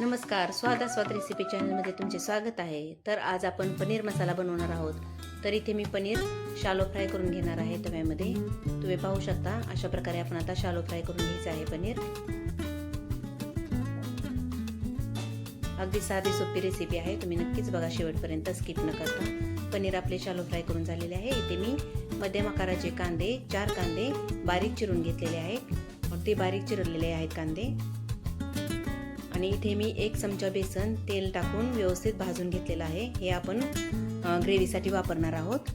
नमस्कार स्वादा स्वाद रेसिपी चॅनलमध्ये तुमचे स्वागत आहे. तर आज आपण पनीर मसाला बनवणार आहोत. तर इथे मी पनीर शालो फ्राय करून घेणार आहे तव्यामध्ये. तुम्ही पाहू शकता अशा प्रकारे आपण आता शालो फ्राय करून घ्यायचं आहे पनीर. अगदी साधी सोपी रेसिपी आहे. तुम्ही नक्कीच बघा शेवटपर्यंत स्किप न करता. पनीर आपले शालो फ्राय करून झालेले आहे. इथे मी मध्यम आकाराचे कांदे चार कांदे बारीक चिरून घेतलेले आहेत. ते बारीक चिरलेले आहेत कांदे. आणि इथे मी एक चमचा बेसन तेल टाकून व्यवस्थित भाजून घेतलेलं आहे. हे आपण ग्रेव्हीसाठी वापरणार आहोत.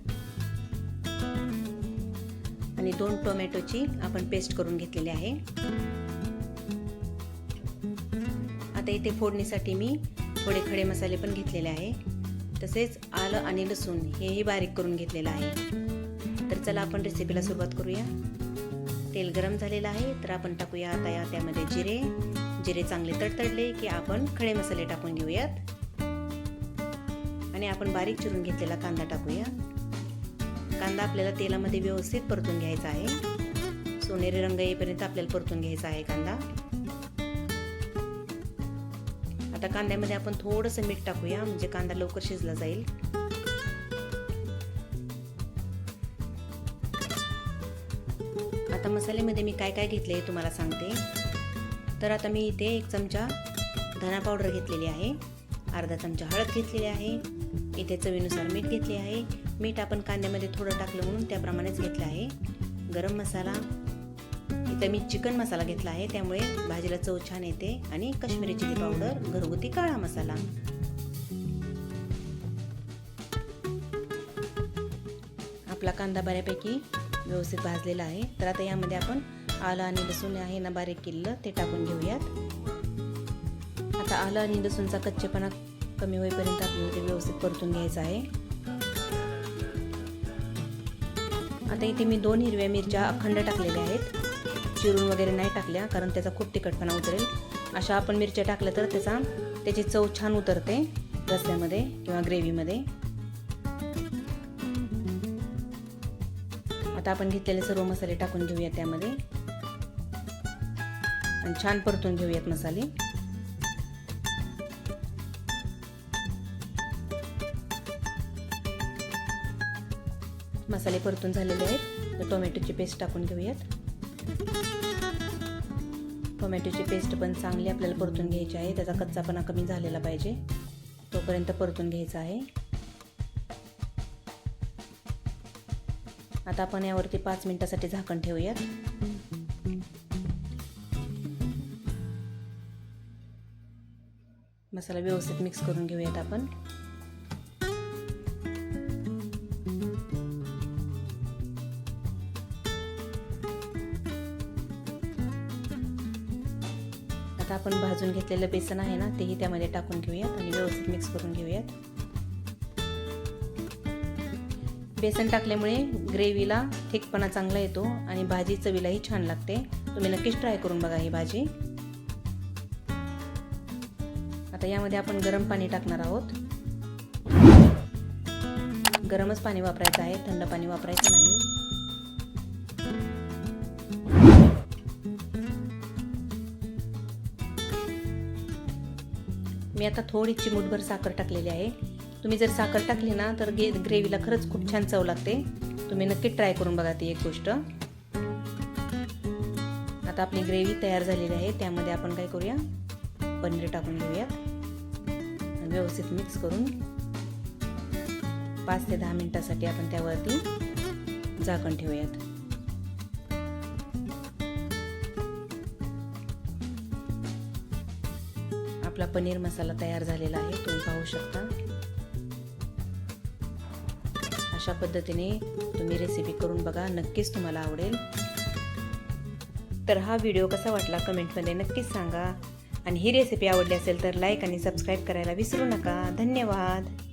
आणि दोन टोमॅटोची आपण पेस्ट करून घेतलेली आहे. आता इथे फोडणीसाठी मी थोडे खडे मसाले पण घेतलेले आहे. तसेच आलं आणि लसूण हेही बारीक करून घेतलेलं आहे. तर चला आपण रेसिपीला सुरुवात करूया. तेल गरम झालेलं आहे तर आपण टाकूया आता या त्यामध्ये जिरे. जिरे चांगले तडतडले की आपण खडे मसाले टाकून घेऊयात. आणि आपण बारीक चिरून घेतलेला कांदा टाकूया. कांदा आपल्याला तेलामध्ये व्यवस्थित परतून घ्यायचा आहे. सोनेरी रंग येईपर्यंत आपल्याला परतून घ्यायचा आहे कांदा. आता कांद्यामध्ये आपण थोडंसं मीठ टाकूया म्हणजे कांदा लवकर शिजला जाईल. आता मसाल्यामध्ये मी काय काय घेतले तुम्हाला सांगते. तर आता मी इथे एक चमचा धना पावडर घेतलेली आहे. अर्धा चमचा हळद घेतलेली आहे. इथे चवीनुसार मीठ घेतले आहे. मीठ आपण कांद्यामध्ये थोडं टाकलं म्हणून त्याप्रमाणेच घेतलं आहे. गरम मसाला. इथं मी चिकन मसाला घेतला आहे. त्यामुळे भाजीला चव छान येते आणि काश्मीरी चिली पावडर घरगुती काळा मसाला. आपला कांदा बऱ्यापैकी व्यवस्थित भाजलेला आहे. तर आता यामध्ये आपण आलं आणि लसूण आहे ना बारीक किल्लं ते टाकून घेऊयात. आता आलं आणि लसूणचा कच्चेपणा कमी होईपर्यंत आपल्याला ते व्यवस्थित परतून घ्यायचं आहे. आता इथे मी दोन हिरव्या मिरच्या अखंड टाकलेल्या आहेत. चिरून वगैरे नाही टाकल्या कारण त्याचा खूप तिखटपणा उतरेल. अशा आपण मिरच्या टाकल्या तर त्याचा त्याची चव छान उतरते रस्त्यामध्ये किंवा ग्रेव्हीमध्ये. आता आपण घेतलेले सर्व मसाले टाकून घेऊया त्यामध्ये. आणि छान परतून घेऊयात मसाले. मसाले परतून झालेले आहेत. तर टोमॅटोची पेस्ट टाकून घेऊयात. टोमॅटोची पेस्ट पण चांगली आपल्याला परतून घ्यायची आहे. त्याचा कच्चापणा कमी झालेला पाहिजे. तोपर्यंत परतून घ्यायचा आहे. आता आपण यावरती पाच मिनिटासाठी झाकण ठेवूयात. मसाला व्यवस्थित मिक्स करून घेऊयात आपण. आता आपण भाजून घेतलेलं बेसन आहे ना तेही त्यामध्ये टाकून घेऊयात आणि व्यवस्थित मिक्स करून घेऊयात. बेसन टाकल्यामुळे ग्रेव्हीला थिकपणा चांगला येतो आणि भाजी चवीलाही छान लागते. तुम्ही नक्कीच ट्राय करून बघा ही भाजी. आता यामध्ये आपण गरम पाणी टाकणार आहोत. गरमच पाणी वापरायचं आहे थंड पाणी वापरायचं नाही. मी आता थोडी चिमूटभर साखर टाकलेली आहे. तुम्ही जर साखर टाकली ना तर गे ग्रेव्हीला खरंच खूप छान चव लागते. तुम्ही नक्की ट्राय करून बघा ती एक गोष्ट. आता आपली ग्रेव्ही तयार झालेली आहे त्यामध्ये आपण काय करूया? पनीर टाकून घेऊयात व्यवस्थित मिक्स करून पाच ते दहा मिनिटासाठी आपण त्यावरती झाकण ठेवूयात. आपला पनीर मसाला तयार झालेला आहे तुम्ही पाहू शकता. अशा पद्धतीने तुम्ही रेसिपी करून बघा नक्कीच तुम्हाला आवडेल. तर हा व्हिडिओ कसा वाटला कमेंटमध्ये नक्कीच सांगा. आणि ही रेसिपी आवडली असेल तर लाईक आणि सबस्क्राईब करायला विसरू नका. धन्यवाद.